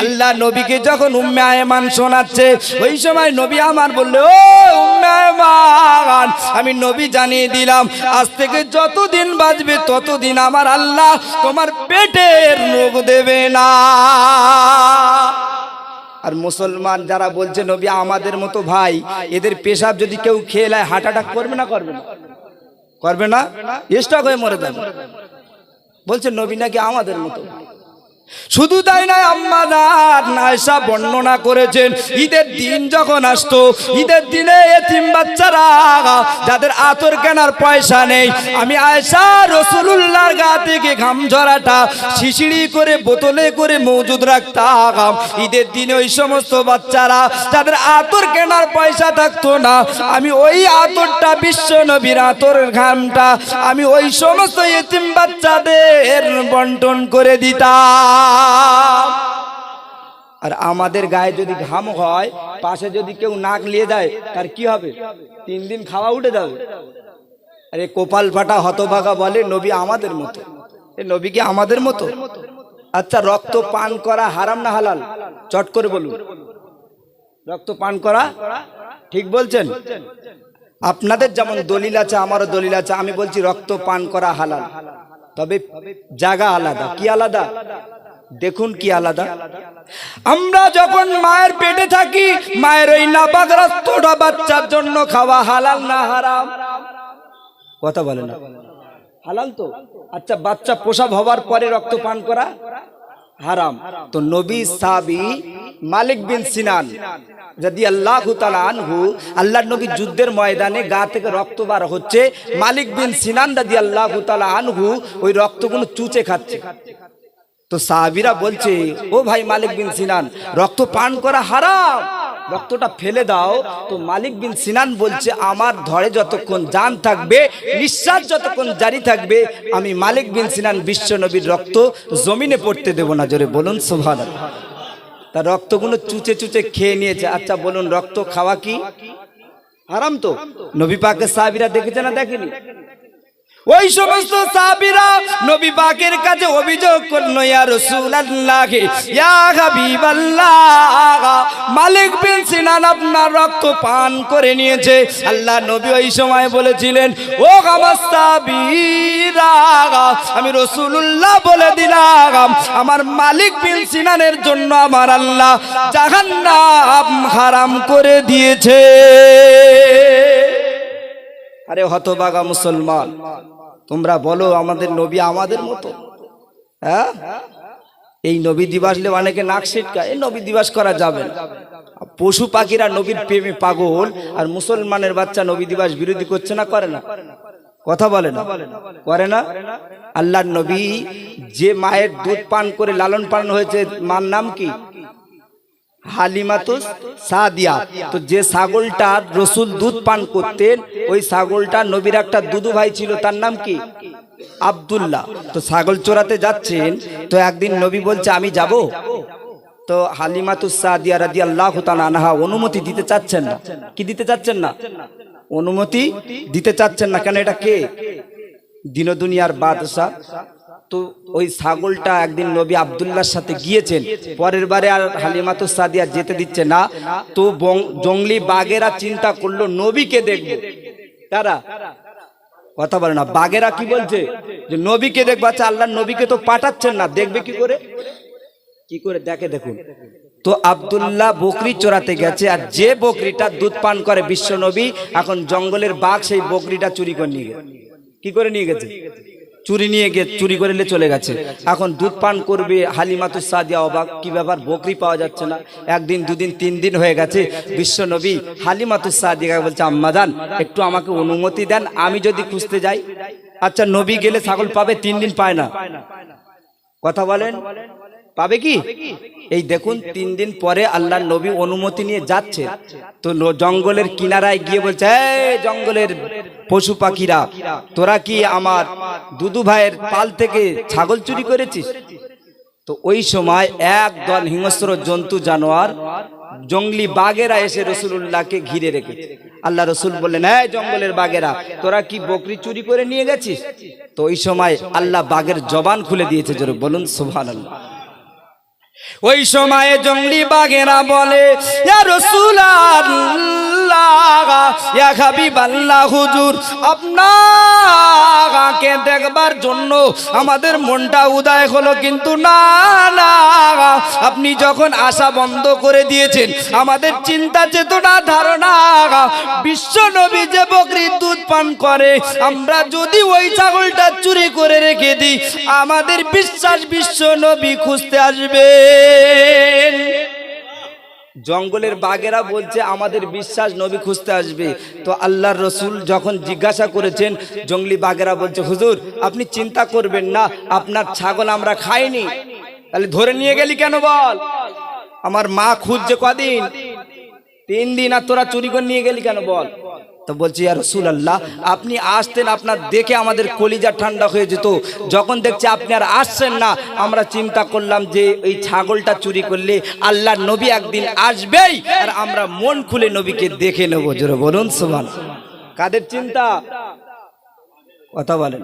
আল্লাহ নবীকে যখন উম্মে আয়মান শোনাচ্ছে, ওই সময় নবী আমার বললে, ও উম্মে আয়মান, আমি নবী জানিয়ে দিলাম, আজ থেকে যতদিন বাঁচবে ততদিন আমার আল্লাহ তোমার পেটের রোগ দেবে না। আর মুসলমান যারা বলছে, নবী আমাদের মতো ভাই, এদের পেশাব যদি কেউ খেয়ে নেয়, হার্ট অ্যাটাক করবে না করবে না? করবে না? স্টক হয়ে মরে যাবে। বলছে, নবী নাকি আমাদের মতো শুধু তাই নয় আম্মাদার নায়সা বর্ণনা করেছেন, ঈদের দিন যখন আসতো, ঈদের দিনে এতিম বাচ্চারা, যাদের আতর কেনার পয়সা নেই, আমি আয়সা রসুলুল্লাহর গা থেকে ঘাম ঝরাটা শিশিড়ি করে, বোতলে করে মজুদ রাখতাম। ঈদের দিনে ওই সমস্ত বাচ্চারা, যাদের আতর কেনার পয়সা থাকতো না, আমি ওই আতরটা বিশ্ব নবীর আতরের ঘামটা, আমি ওই সমস্ত এতিম বাচ্চাদের বন্টন করে দিতাম। আর আমাদের গায়ে যদি ঘাম হয়, পাশে যদি কেউ নাক নিয়ে দেয় তার কি হবে? তিন দিন খাওয়া উঠে যাবে। আরে কোপাল ফাটা হতভাগা বলে নবী আমাদের মতো। নবী কি আমাদের মতো? আচ্ছা রক্ত পান করা হারাম না হালাল? চট করে বলুন। রক্ত পান করা ঠিক বলছেন? আপনাদের যেমন দলিল আছে, আমারও দলিল আছে, আমি বলছি রক্ত পান করা হালাল। তবে জায়গা আলাদা। কি আলাদা? দেখুন কি আলাদা। আমরা যখন মায়ের পেটে থাকি, মায়ের ওই নাপাক রক্তটা বাচ্চার জন্য খাওয়া হালাল না হারাম? কথা বলে না। হালাল তো? আচ্ছা বাচ্চা পোষা হওয়ার পরে রক্ত পান করা? হারাম। তো নবী সাবি মালিক বিন সিনান যদি আল্লাহ আনহু আল্লাহ নবী যুদ্ধের ময়দানে গা থেকে রক্ত বার হচ্ছে। মালিক বিন সিনান দাদি আল্লাহ আনহু ওই রক্তগুলো চুচে খাচ্ছে। তো সাহাবিরা বলছে, ও ভাই মালিক বিন সিনান, রক্ত পান করা হারাম। রক্তটা ফেলে দাও। তো মালিক বিন সিনান বলছে, আমার ধরে যতক্ষণ জান থাকবে, নিঃশ্বাস যতক্ষণ জারি থাকবে, আমি মালিক বিন সিনান বিশ্ব নবীর রক্ত জমিনে পড়তে দেব না। জোরে বলুন সোভান তার রক্তগুলো চুচে চুচে খেয়ে নিয়েছে। আচ্ছা বলুন, রক্ত খাওয়া কি? হারাম তো? নবী পাকে সাহাবিরা দেখেছে না দেখেনি? ওই সমস্ত সাহাবীরা নবী পাকের কাছে অভিযোগ করল, ইয়া রাসূলুল্লাহ, ইয়া হাবিবাল্লাহ, মালিক বিন সিনান আপনার রক্ত পান করে নিয়েছে। আল্লাহ নবী ওই সময় বলেছিলেন, ও আমার সাহাবীরা, আমি রাসূলুল্লাহ বলে দিলাম, আমার মালিক বিন সিনানের জন্য আমার আল্লাহ জাহান্নাম হারাম করে দিয়েছে। আরে হতবাগা মুসলমান, তোমরা বলো আমাদের নবী আমাদের মতো। হ্যাঁ? এই নবী দিবাস হলে অনেকে নাক সিটকা এই নবী দিবাস করা যাবে পশু পাখিরা নবীর প্রেমে পাগল, আর মুসলমানের বাচ্চা নবী দিবাস বিরোধী করছে না, করে না। কথা বলে না। করে না? আল্লাহর নবী যে মায়ের দুধ পান করে লালন পালন হয়েছে, মার নাম কি? হালিমাতুস সাদিয়া। তো যে ছাগলটা রসুল দুধ পান করতেন, ওই ছাগলটা নবীর একটা দুদু ভাই ছিল, তার নাম কি? আব্দুল্লাহ। তো ছাগল চোরাতে যাচ্ছেন, তো একদিন নবী বলছে, আমি যাব। তো হালিমাতুস সাদিয়া রাদি আল্লাহ আনহা অনুমতি দিতে চাচ্ছেন না। কি দিতে চাচ্ছেন না? অনুমতি দিতে চাচ্ছেন না। কেন, এটা কে? দিন দুনিয়ার বাদশাহ। তো ওই ছাগলটা একদিন নবী আবদুল্লাহর সাথে গিয়েছেন। পরের বারে আর হালিমাতু সাদিয়া যেতে দিচ্ছে না। তো জঙ্গলি বাঘেরা চিন্তা করল, নবীকে দেখবে। তারা কথা বলে না। বাঘেরা কি বলছে? যে নবীকে দেখবে। আচ্ছা আল্লাহ নবীকে তো পাঠাচ্ছেন না। দেখবে কি করে? কি করে? দেখে দেখুন। তো আব্দুল্লাহ বকরি চোরাতে গেছে আর যে বকরিটা দুধ পান করে বিশ্ব নবী, এখন জঙ্গলের বাঘ সেই বকরিটা চুরি করে নিয়ে কি করে নিয়ে গেছে? চুরি নিয়ে গিয়ে চুরি করে নিয়ে চলে গেছে। এখন দুধ পান করবে হালিমাতুস সাদিয়া, অবাক। কি ব্যাপার? বকরি পাওয়া যাচ্ছে না। একদিন, দুদিন, তিন দিন হয়ে গেছে। বিশ্ব নবী হালিমাতুস সাদিয়া বলছে আম্মাজান একটু আমাকে অনুমতি দেন, আমি যদি খুঁজতে যাই। আচ্ছা নবী গেলে ছাগল পাবে, তিন দিন পায় না। কথা বলেন। পাবে কি? এই দেখুন তিন দিন পরে আল্লাহ নবী অনুমতি নিয়ে যাচ্ছে। তো জঙ্গলের কিনারায় গিয়ে বলছে "এই জঙ্গলের পশু পাখিরা তোরা কি আমার দুদু ভাইয়ের পাল থেকে ছাগল চুরি করেছিস? তো ওই সময় একদল হিংস্র জন্তু জানোয়ার জঙ্গলি বাঘেরা এসে রসুল্লাহকে ঘিরে রেখেছে। আল্লাহ রসুল বললেন হ্যাঁ জঙ্গলের বাঘেরা তোরা কি বকরি চুরি করে নিয়ে গেছিস? তো ওই সময় আল্লাহ বাঘের জবান খুলে দিয়েছে জোরে বলুন সুবহানাল্লাহ। ওই সময়ে জঙ্গলি বাঘেরা বলে রসুলার হুজুর দেখবার জন্য আমাদের মনটা উদয় হলো কিন্তু না না আপনি যখন আশা বন্ধ করে দিয়েছেন, আমাদের চিন্তা চেতনা ধারণা, বিশ্ব নবী যে বকরির দুধ পান করে, আমরা যদি ওই ছাগলটা চুরি করে রেখে দিই, আমাদের বিশ্বাস বিশ্ব নবী খুঁজতে আসবে জঙ্গলের বাঘেরা বলছে, আমাদের বিশ্বাস নবী খুঁজতে আসবে। তো আল্লাহর রসুল যখন জিজ্ঞাসা করেছেন, জঙ্গলি বাঘেরা বলছে, হুজুর, আপনি চিন্তা করবেন না, আপনার ছাগল আমরা খাইনি। তাহলে ধরে নিয়ে গেলি কেন বল? আমার মা খুঁজছে কদিন? তিন দিন আর তোরা চুরি করে নিয়ে গেলি কেন বল? তো বলছি আর রসুল আল্লাহ আপনি আসতেন, আপনার দেখে আমাদের কলিজা ঠান্ডা হয়ে যেত। যখন দেখছি আপনি আর আসছেন না, আমরা চিন্তা করলাম যে এই ছাগলটা চুরি করলে আল্লাহ নবী একদিন আসবেই, আর আমরা মন খুলে নবীকে দেখে নেব। জোরে বলুন সোমান কাদের চিন্তা? কথা বলেন।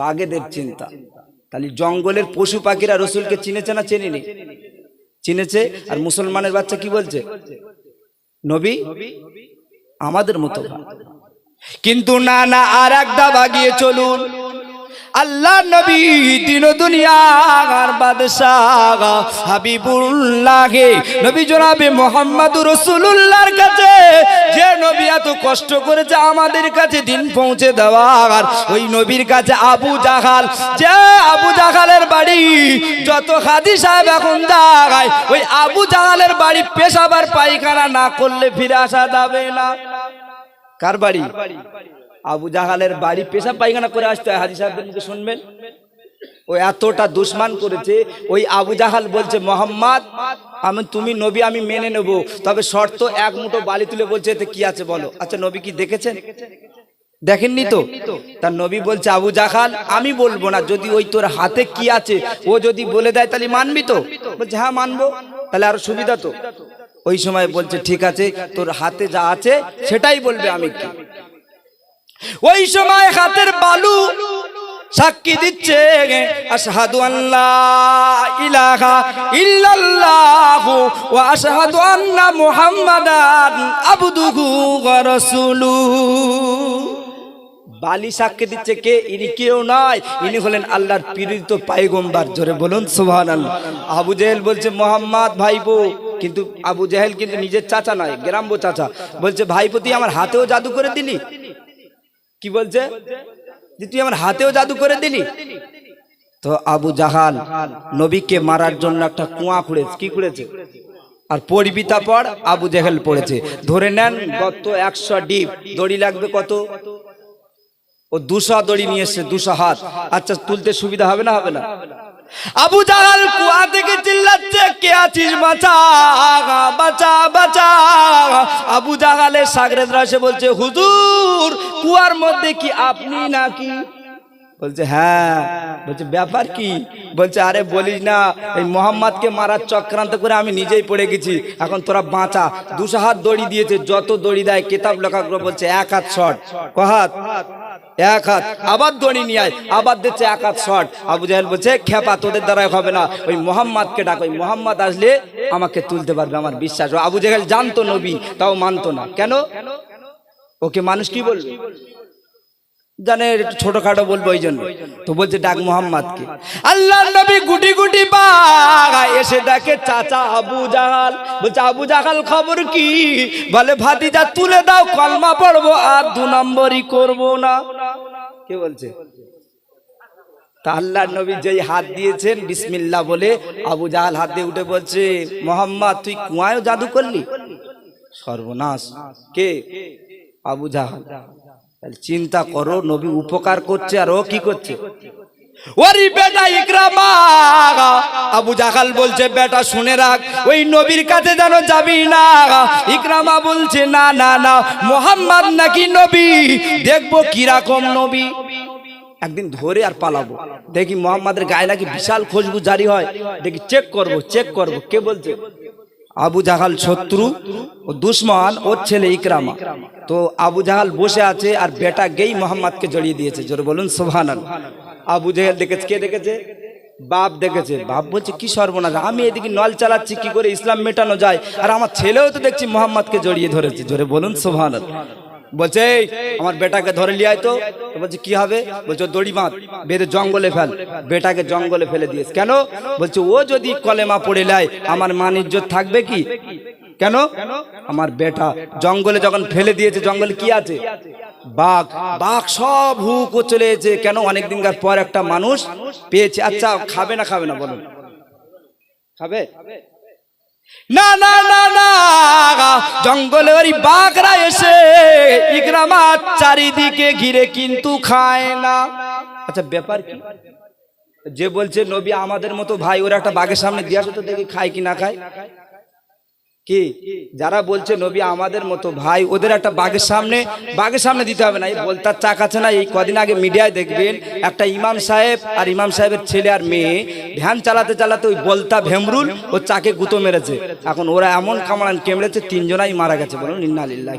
বাঘেদের চিন্তা। তাহলে জঙ্গলের পশু পাখিরা রসুলকে চিনেছে না চেনেনি? চিনেছে? আর মুসলমানের বাচ্চা কি বলছে? নবী? আমাদের মতো কিন্তু না না আর এক দাবা গিয়ে চলুন। আল্লাহ নবী দিন দুনিয়ার বাদশাহ হাবিবুল্লাহে। নবী জনাবে মোহাম্মদ রসুল্লাহর কাছে। যে নবী এত কষ্ট করেছে আমাদের কাছে দিন পৌঁছে দেওয়ার। ওই নবীর কাছে আবু জাহাল। যে আবু জাহালের বাড়ি, যত হাদি সাহেব এখন জাগায়, ওই আবু জাহালের বাড়ি পেশাবার পায়খানা না করলে ফিরে আসা যাবে না। কার বাড়ি? আবু জাহালের বাড়ি পেশা পায়খানা করে আসতে হাজি সাহেবদের মুখে শুনবেন? ও এতটা দুশ্মান করেছে, ওই আবু জাহাল বলছে, মোহাম্মদ, আমি, তুমি নবী, আমি মেনে নেব, তবে শর্ত এক মুঠো বালি তুলে বলছে, এতে কি আছে বলো? আচ্ছা নবী কি দেখেছেন? দেখেননি তো? তার নবী বলছে, আবু জাহাল, আমি বলব না, যদি ওই তোর হাতে কি আছে, ও যদি বলে দেয়, তাহলে মানবি তো? বলছে হ্যাঁ মানবো, তাহলে আরও সুবিধা তো। ওই সময় বলছে, ঠিক আছে, তোর হাতে যা আছে, সেটাই বলবে আমি কি ওই সময় হাতের বালু সাক্ষী দিচ্ছে আল্লাহ বালি সাক্ষী দিচ্ছে কে? ইনি কেউ নয় ইনি হলেন আল্লাহর পীড়িত পাইগম্বার। জোরে বলুন সুবহান আল্লাহ আবু জেহেল বলছে, মোহাম্মদ ভাইপো। কিন্তু আবু জেহেল কিন্তু নিজের চাচা নয় গ্রাম্য চাচা। বলছে, ভাইপো আমার হাতেও জাদু করে দিলি? কি বলছে? যে তুই আমার হাতেও জাদু করে দিলি। তো আবু জাহাল নবীকে মারার জন্য একটা কুয়া খুঁড়েছে। কি খুঁড়েছে? আর পড়বি পর আবু জেহেল পড়েছে। ধরে নেন গত একশো ডিপ দড়ি লাগবে কত? ও দুশো দড়ি নিয়ে এসছে, দুশো হাত। আচ্ছা তুলতে সুবিধা হবে না হবে না? আবু জাহাল কুয়া থেকে চিল্লাচ্ছে, কে আছিস? বাঁচা বাঁচা বাঁচা। আবু জাহালের সাগরেদরা এসে বলছে, হুজুর কুয়ার মধ্যে কি আপনি নাকি? বলছে হ্যাঁ। বলছে, ব্যাপার কি? বলছে, আরে বলিস না, এই মোহাম্মদকে মারার চক্রান্ত করে আমি নিজেই পড়ে গেছি। এখন তোরা বাঁচা। দুশো হাত দড়ি দিয়েছে, যত দড়ি দেয়, কেতাব লেখা করে বলছে, এক হাত শট। কহাত এক হাত। আবার দড়ি নিয়ে আয়, আবার দিচ্ছে এক হাত শট। আবু জাহেল বলছে, খেপা, তোদের দ্বারাই হবে না। ওই মোহাম্মদকে ডাক, ওই মোহাম্মদ আসলে আমাকে তুলতে পারবে, আমার বিশ্বাস। আবু জাহেল জানতো নবী, তাও মানতো না। কেন? ওকে মানুষ কি বলবে? জানে একটু ছোটখাটো বলব ওই জন্য। তো বলছে, ডাক মোহাম্মদকে। আল্লাহ নবী গুটি গুটি পাগা এসে দেখে চাচা আবু জাহাল। বলছে, আবু জাহাল, খবর কি? বলে, ভাতিজা, তুলে দাও, কলমা পড়ব, আর দু নম্বরই করব না। কে বলছে? তা আল্লাহ নবী যেই হাত দিয়েছেন বিসমিল্লা বলে, আবু জাহাল হাত দিয়ে উঠে বলছে, মোহাম্মদ, তুই কুয়ায়ও জাদু করলি? সর্বনাশ। কে? আবু তাহলে চিন্তা করো, নবী উপকার করছে আর ও কি করছে? ওরি বেটা ইকরামা, আবু জাহাল বলছে, বেটা, শুনে রাখ, ওই নবীর কাছে যেন যাবি না। ইকরামা বলছে, না না না, মোহাম্মদ নাকি নবী? দেখব কীরকম নবী। একদিন ধরে আর পালাবো। দেখি মোহাম্মদের গায়ে নাকি বিশাল খুশবু জারি হয়। দেখি চেক করব চেক করব। কে বলছে? আবু জাহাল শত্রু ও দুশ্মন ওর ছেলে ইকরামা। তো আবু জাহাল বসে আছে আর বেটা গেই মোহাম্মদকে জড়িয়ে দিয়েছে। জোরে বলুন সোহান আবু জাহাল দেখেছে, কে দেখেছে? বাপ দেখেছে। বাপ বলছে, কি সর্বনাশ, আমি এদিকে নল চালাচ্ছি, কি করে ইসলাম মেটানো যায়? আর আমার ছেলেও তো দেখছি মোহাম্মদকে জড়িয়ে ধরেছে। জোরে বলুন সোভান বলছে আমার বেটাকে ধরে লিয়ায় তো। বলছে, কি হবে? বলছে দড়ি বাঁধ, বেঁধে জঙ্গলে ফেল। বেটাকে জঙ্গলে ফেলে দিয়েছে। কেন? বলছে, ও যদি কলেমা পড়ে নেয়, আমার মান ইজ্জত থাকবে কি? কেন? আমার বেটা জঙ্গলে যখন ফেলে দিয়েছে, জঙ্গলে কি আছে? বাঘ। বাঘ সব হুক ও চলে এসেছে কেন? অনেক দিনকার পর একটা মানুষ পেয়েছে। আচ্ছা খাবে না খাবে না, বলুন। খাবে? না না না না জঙ্গলে ওই বাঘরা এসে ইকরামার চারিদিকে ঘিরে কিন্তু খায় না। আচ্ছা ব্যাপার কি? যে বলছে, নবী, আমাদের মতো ভাই, ওরা একটা বাঘের সামনে দিয়ে আসো তো দেখি খায় কি না খায়? কি? যারা বলছে, নবী আমাদের মতো ভাই, ওদের একটা বাঘের সামনে বাঘের সামনে দিতে হবে না। এই বলতার চাক আছে না, এই কদিন আগে মিডিয়ায় দেখবেন, একটা ইমাম সাহেব আর ইমাম সাহেবের ছেলে আর মেয়ে ভ্যান চালাতে চালাতে ওই বলতা ভেমরুল ও চাকে গুঁতো মেরেছে। এখন ওরা এমন কামড়ান, কেমড়েছে, তিনজনাই মারা গেছে বলুন ইন্নালিল্লাহ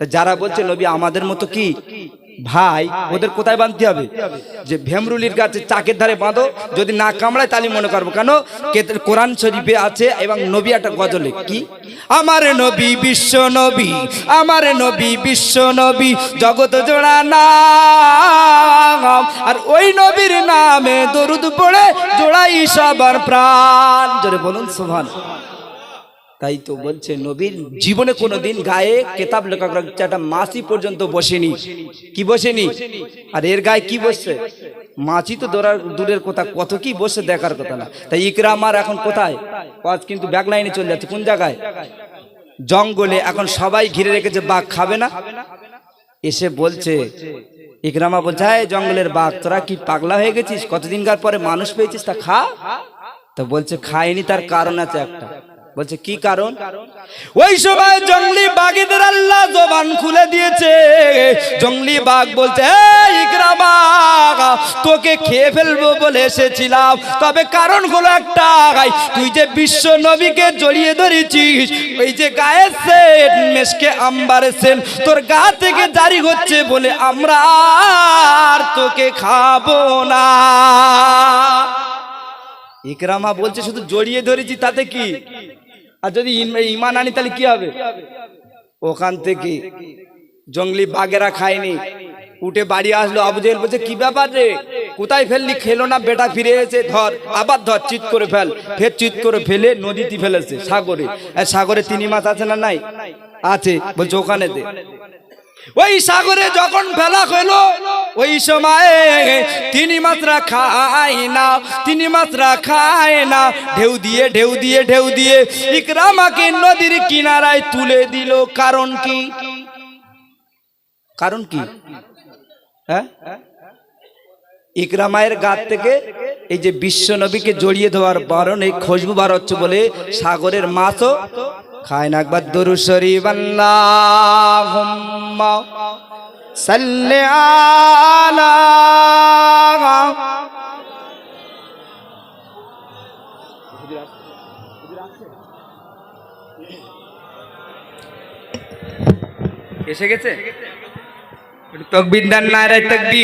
তা যারা বলছে, নবী আমাদের মতো কি? ভাই ওদের কোথায় বাঁধতে হবে? যে ভেমরুলির গাছে চাকের ধারে বাঁধো যদি না কামড়ায় তাহলে মনে করব। কেন? কে- কোরআন শরীফে আছে এবং নবী একটা গজলে। কি? আমার নবী বিশ্ব নবী আমার নবী বিশ্ব নবী জগৎ জোড়া নাম। আর ওই নবীর নামে দরুদ পড়ে জোড়াই সবার প্রাণ। জোরে বলুন সোভান তাই তো বলছে নবীর জীবনে কোনোদিন গায়ে কেতাব লেখা করা হচ্ছে, একটা মাসি পর্যন্ত বসেনি। কি বসেনি? আর এর গায়ে কি বসছে? মাছি তো দৌড়ার দূরের কথা কত কি বসে দেখার কথা না। তাই ইকরাম আর এখন কোথায়? আজ কিন্তু ব্যাক লাইনে চলে যাচ্ছে। কোন জায়গায়? জঙ্গলে এখন সবাই ঘিরে রেখেছে বাঘ খাবে না? এসে বলছে ইকরামা বলছে হ্যাঁ জঙ্গলের বাঘ তোরা কি পাগলা হয়ে গেছিস? কতদিনকার পরে মানুষ পেয়েছিস? তা খা। তো বলছে খায়নি তার কারণ আছে একটা। বলছে কি কারণ? ওই সময় জঙ্গলি বাঘেদের আল্লাহ জবান খুলে দিয়েছে। জঙ্গলি বাঘ বলছে "এই ইকরামা তোকে খেয়ে ফেলব বলে এসেছিলাম। তবে কারণ হলো একটা তুই যে বিশ্ব নবীকে জড়িয়ে ধরেছিস ওই যে গায়ের সেন মেশকে আম্বার সেন তোর গা থেকে জারি হচ্ছে বলে আমরা আর তোকে খাব না। ইকরামা বলছে শুধু জড়িয়ে ধরেছি তাতে কি? আর যদি ইমান আনি, তাহলে কি হবে? ওখান থেকে জঙ্গলি বাঘেরা খায়নি। উঠে বাড়ি আসলো, আবু জেহেল বলছে, কি ব্যাপার রে? কোথায় ফেললি? খেলো না, বেটা ফিরে এসে ধর, আবার ধর, চিৎ করে ফেল। ফের চিৎ করে ফেলে নদীতে ফেলেছে, সাগরে। সাগরে তিনি মাছ আছে না নাই? আছে। বলছে, ওখানে ওই সাগরে যখন ফেলা হলো ওই সময় তিনি মাত্রা খায় না, তিনি মাত্রা খায় না। ঢেউ দিয়ে ঢেউ দিয়ে ঢেউ দিয়ে ইকরামাকে নদীর কিনারায় তুলে দিল। কারণ কি? কারণ কি? হ্যাঁ? ইকরামায়ের গাত থেকে এই যে বিশ্ব নবীকে জড়িয়ে দেওয়ার বারণ, এই খুশবু বার হচ্ছে বলে সাগরের মাছও খায় না। একবার দরু শরীফ আল্লাহুম্মা। এসে গেছে? তকবির দেন নারায় তকবির।